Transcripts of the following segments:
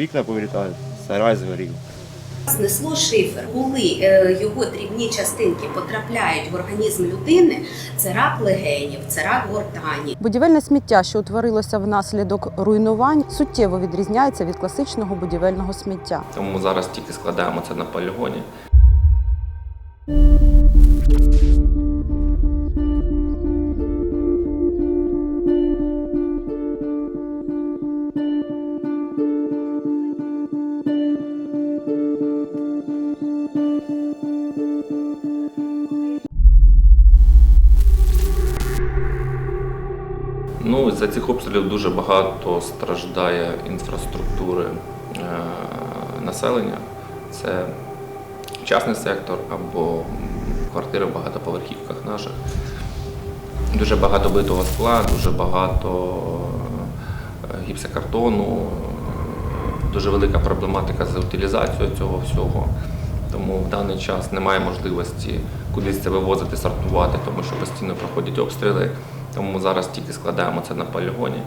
вікна повилітали, сарай згорів. Знесло шифер, коли е, його дрібні частинки потрапляють в організм людини, це рак легенів, це рак гортані. Будівельне сміття, що утворилося внаслідок руйнувань, суттєво відрізняється від класичного будівельного сміття. Тому зараз тільки складаємо це на полігоні. За цих обстрілів дуже багато страждає інфраструктури е, населення. Це частний сектор або квартири в багатоповерхівках наших. Дуже багато битого скла, дуже багато е, гіпсокартону, е, дуже велика проблематика з утилізацією цього всього. Тому в даний час немає можливості кудись це вивозити, сортувати, тому що постійно проходять обстріли. Тому зараз тільки складаємо це на полігоні.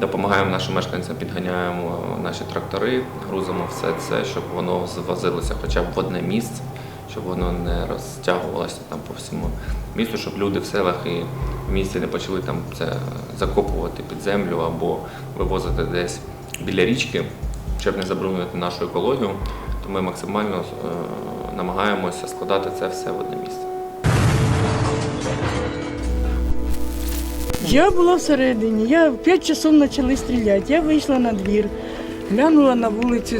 Допомагаємо нашим мешканцям, підганяємо наші трактори, грузимо все це, щоб воно звозилося хоча б в одне місце, щоб воно не розтягувалося там по всьому місту, щоб люди в селах і в місті не почали там це закопувати під землю або вивозити десь біля річки, щоб не забруднювати нашу екологію. То ми максимально е, намагаємося складати це все в одне місце. Я була всередині. Я в 5 часов почали стріляти. Я вийшла на двір, глянула на вулицю,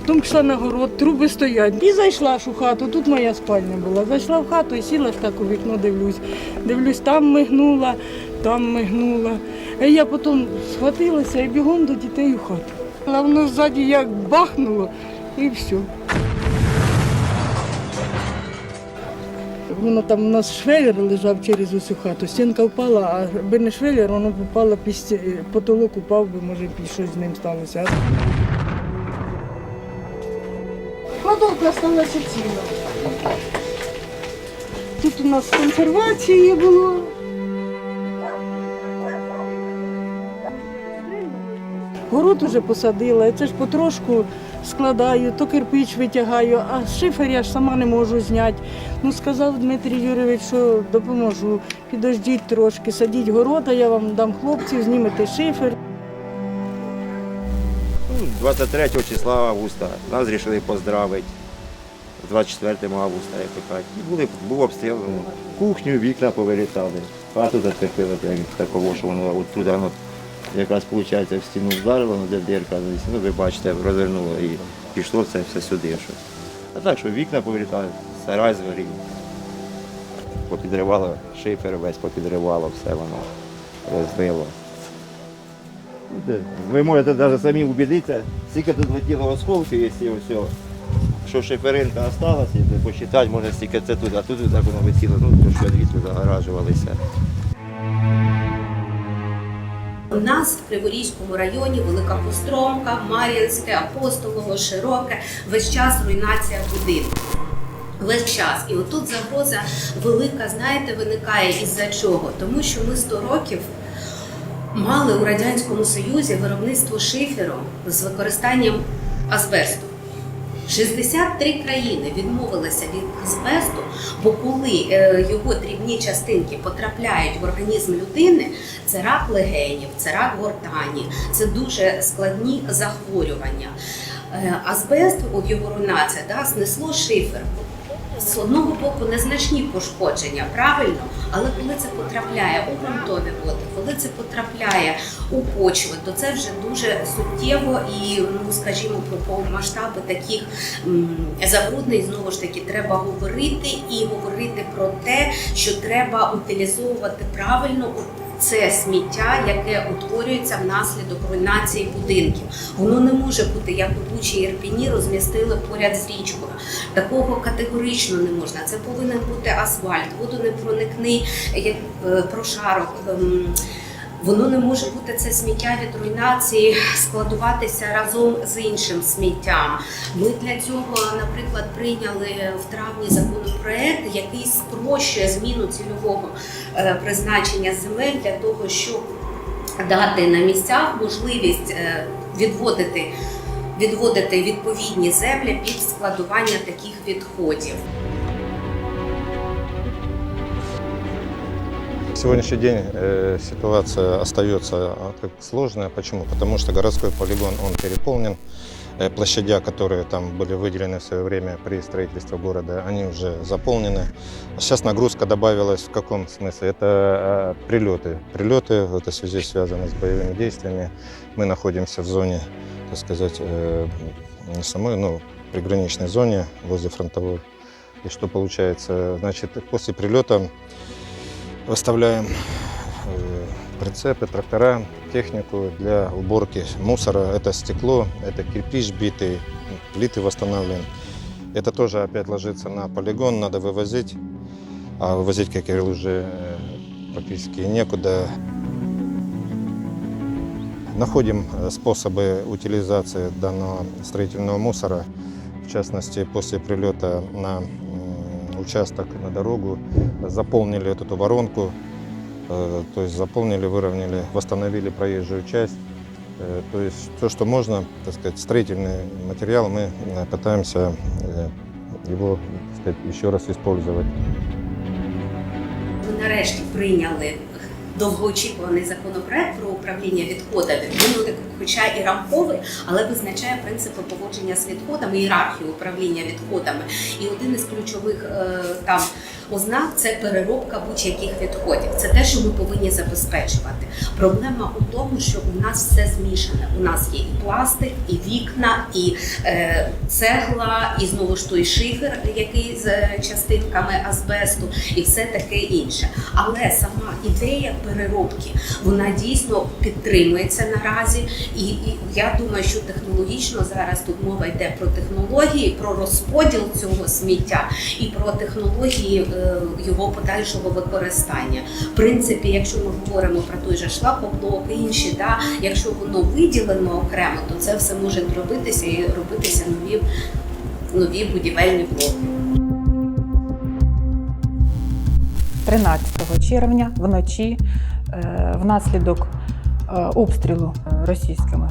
потім пішла на город, труби стоять. І зайшла ж у хату. Тут моя спальня була. Зайшла в хату і сіла ж так у вікно, дивлюсь. Дивлюсь, там мигнула, там мигнула. А я потім схватилася і бігом до дітей у хату. А воно ззаді як бахнуло і все. Воно там у нас швеллер лежав через усю хату. Стінка впала, а якби не швеллер, воно б упало під потолок упав би, може, і щось з ним сталося. Кладовка сталася ціла. Тут у нас консервації було. Город уже посадила, і це ж потрошку складаю, то кирпич витягаю, а шифер я ж сама не можу зняти. Ну, сказав Дмитрій Юрійович, що допоможу. Підождіть трошки, садіть города, я вам дам хлопців, знімете шифер. Ну, 23 числа августа нас вирішили поздравити. З 24 августа, як кажуть. Були, був обстріл. ну, Кухню, вікна повилітали. Хату зацепили, як такого, що воно оттуда воно якраз виходить в стіну вдарило, ну, де дірка, ну ви бачите, розвернуло і пішло це все сюди. Що. А так, що вікна повилітали, сарай згорів. Попідривало, шифер весь попідривало, все воно розбило. Ви можете навіть самі убедитися, скільки тут летіло осколків, якщо все, що шиферинка якщо посчитати, можна стільки це тут, а тут так воно висіло, ну, то що тут загоражувалися. У нас в Криворізькому районі Велика Костромка, Мар'їнське, Апостолово, Широке, весь час руйнація будинку. Весь час. І отут загроза велика, знаєте, виникає із-за чого? Тому що ми 100 років мали у Радянському Союзі виробництво шиферу з використанням азбесту. 63 країни відмовилися від асбесту, бо коли е, його дрібні частинки потрапляють в організм людини, це рак легенів, це рак гортані, це дуже складні захворювання. Е, Азбест, от його руйнація, да, знесло шифер. З одного боку незначні пошкодження, правильно, але коли це потрапляє у ґрунтові води, коли це потрапляє у почви, то це вже дуже суттєво і, ну скажімо, про масштаби таких забруднень знову ж таки треба говорити і говорити про те, що треба утилізовувати правильно це сміття, яке утворюється внаслідок руйнації будинків. Воно не може бути як у Бучі Ірпіні розмістили поряд з річкою. Такого категорично не можна. Це повинен бути асфальт, водонепроникний як, е, прошарок. Воно не може бути це сміття від руйнації складуватися разом з іншим сміттям. Ми для цього, наприклад, прийняли в травні законопроект, який спрощує зміну цільового е, призначення земель для того, щоб дати на місцях можливість е, відводити відводити відповідні землі під складування таких відходів. Сегодняшний день э, ситуация остается а, сложная. Почему? Потому что городской полигон он переполнен. Э, площадя, которые там были выделены в свое время при строительстве города, они уже заполнены. Сейчас нагрузка добавилась в каком смысле? Это э, прилеты. Прилеты в этой связи связаны с боевыми действиями. Мы находимся в зоне, так сказать, э, не самой, но приграничной зоне возле фронтовой. И что получается? Значит, после прилета Выставляем э, прицепы, трактора, технику для уборки мусора. Это стекло, это кирпич битый, плиты восстанавливаем. Это тоже опять ложится на полигон, надо вывозить. А вывозить, как я говорил, уже э, практически некуда. Находим э, способы утилизации данного строительного мусора. В частности, после прилета на участок, на дорогу, заполнили вот эту воронку, э, то есть заполнили, выровняли, восстановили проезжую часть. Э, То есть все, что можно, так сказать, строительный материал, мы э, пытаемся его так сказать, еще раз использовать. Ми нарешті прийняли довгоочікуваний законопроект про управління відходами. Він, хоча і рамковий, але визначає принципи поводження з відходами, ієрархію управління відходами. І один із ключових е, там ознак це переробка будь-яких відходів. Це те, що ми повинні забезпечувати. Проблема у тому, що у нас все змішане. У нас є і пластик, і вікна, і е, цегла, і знову ж той шифер, який з е, частинками азбесту, і все таке інше. Але сама ідея переробки вона дійсно підтримується наразі. І, і я думаю, що технологічно зараз тут мова йде про технології, про розподіл цього сміття і про технології його подальшого використання. В принципі, якщо ми говоримо про той же шлакоблок інші, да, якщо воно виділено окремо, то це все може робитися і робитися нові, нові будівельні блоки. 13 червня вночі е, внаслідок е, обстрілу е, російськими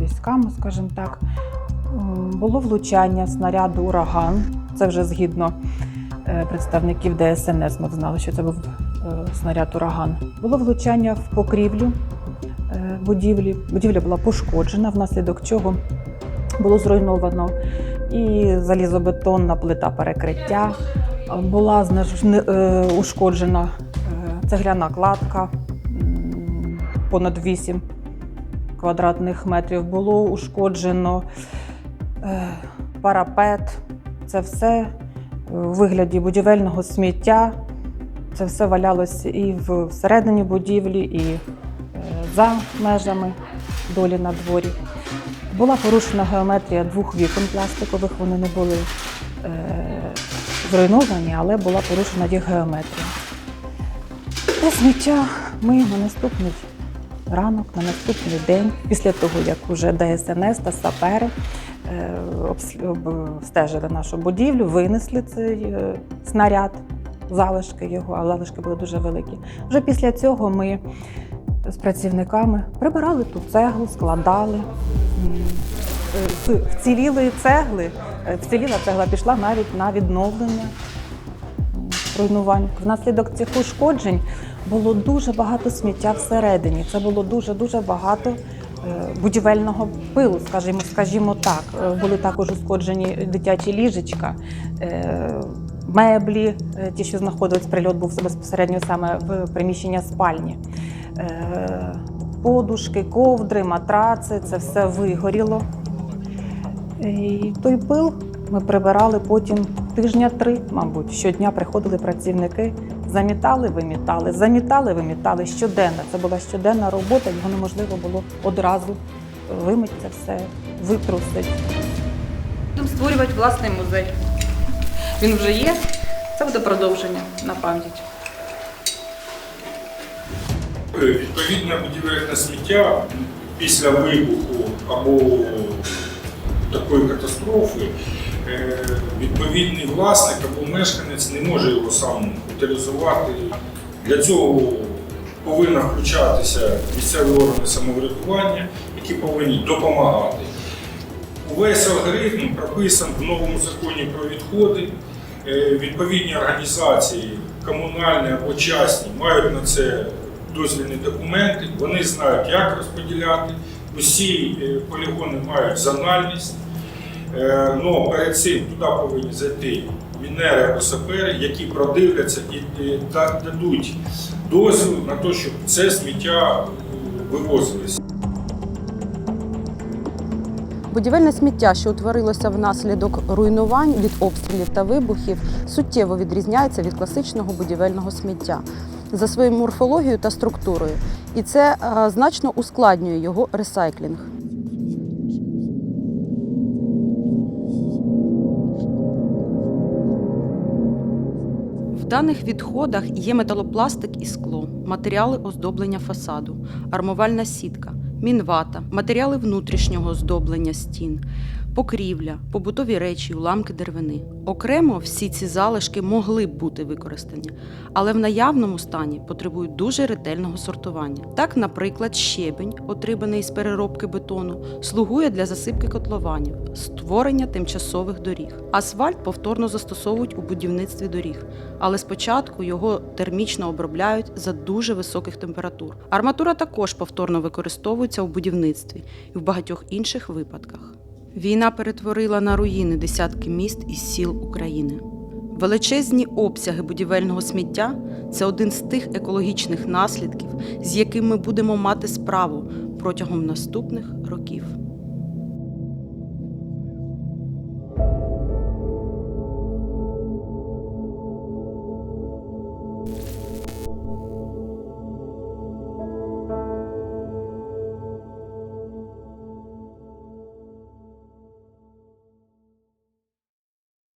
військами, скажімо так, було влучання снаряду ураган. Це вже згідно е, представників ДСНС. Ми знали, що це був е, снаряд ураган. Було влучання в покрівлю е, будівлі. Будівля була пошкоджена, внаслідок чого було зруйновано і залізобетонна плита перекриття. Була е, ушкоджена е, цегляна кладка понад 8 квадратних метрів. Було ушкоджено е, парапет. Це все е, у вигляді будівельного сміття. Це все валялося і всередині будівлі, і е, за межами долі на дворі. Була порушена геометрія двох вікон пластикових, вони не були е, зруйновані, але була порушена їх геометрія. Те сміття ми на наступний ранок, на наступний день, після того, як уже ДСНС та сапери обстежили нашу будівлю, винесли цей е, снаряд, залишки його, а залишки були дуже великі. Вже після цього ми з працівниками прибирали ту цеглу, складали. М, е, З вцілілої цегли, е, вціліла цегла пішла навіть на відновлення руйнувань. Внаслідок цих ушкоджень було дуже багато сміття всередині. Це було дуже дуже багато е, будівельного пилу, скажімо, скажімо так. Е, Були також ушкоджені дитячі ліжечка. е, Меблі, е, ті, що знаходились, прильот був безпосередньо саме в приміщення спальні. Е, Подушки, ковдри, матраци це все вигоріло. І той пил ми прибирали потім тижня три, мабуть. Щодня приходили працівники, замітали, вимітали, замітали, вимітали щоденно. Це була щоденна робота, його неможливо було одразу вимити це все, витрусити. Будемо створювати власний музей. Він вже є. Це буде продовження на пам'ять. Е, Відповідне будівельне сміття після вибуху або такої катастрофи відповідний власник або мешканець не може його сам утилізувати. Для цього повинна включатися місцеві органи самоврядування, які повинні допомагати Увесь алгоритм прописан в новому законі про відходи. Е, Відповідні організації, комунальні або частні, мають на це дозвільні документи. Вони знають, як розподіляти. Усі е, полігони мають зональність. Е, Ну, перед цим туди повинні зайти мінери або сапери, які продивляться і дадуть дозвіл на те, щоб це сміття е, вивозилось. Будівельне сміття, що утворилося внаслідок руйнувань від обстрілів та вибухів, суттєво відрізняється від класичного будівельного сміття за своєю морфологією та структурою, і це е, значно ускладнює його ресайклінг. Даних відходах є металопластик і скло, матеріали оздоблення фасаду, армувальна сітка, мінвата, матеріали внутрішнього оздоблення стін, покрівля, побутові речі, уламки деревини. Окремо всі ці залишки могли б бути використані, але в наявному стані потребують дуже ретельного сортування. Так, наприклад, щебень, отриманий з переробки бетону, слугує для засипки котлованів, створення тимчасових доріг. Асфальт повторно застосовують у будівництві доріг, але спочатку його термічно обробляють за дуже високих температур. Арматура також повторно використовується у будівництві і в багатьох інших випадках. Війна перетворила на руїни десятки міст і сіл України. Величезні обсяги будівельного сміття це один з тих екологічних наслідків, з яким ми будемо мати справу протягом наступних років.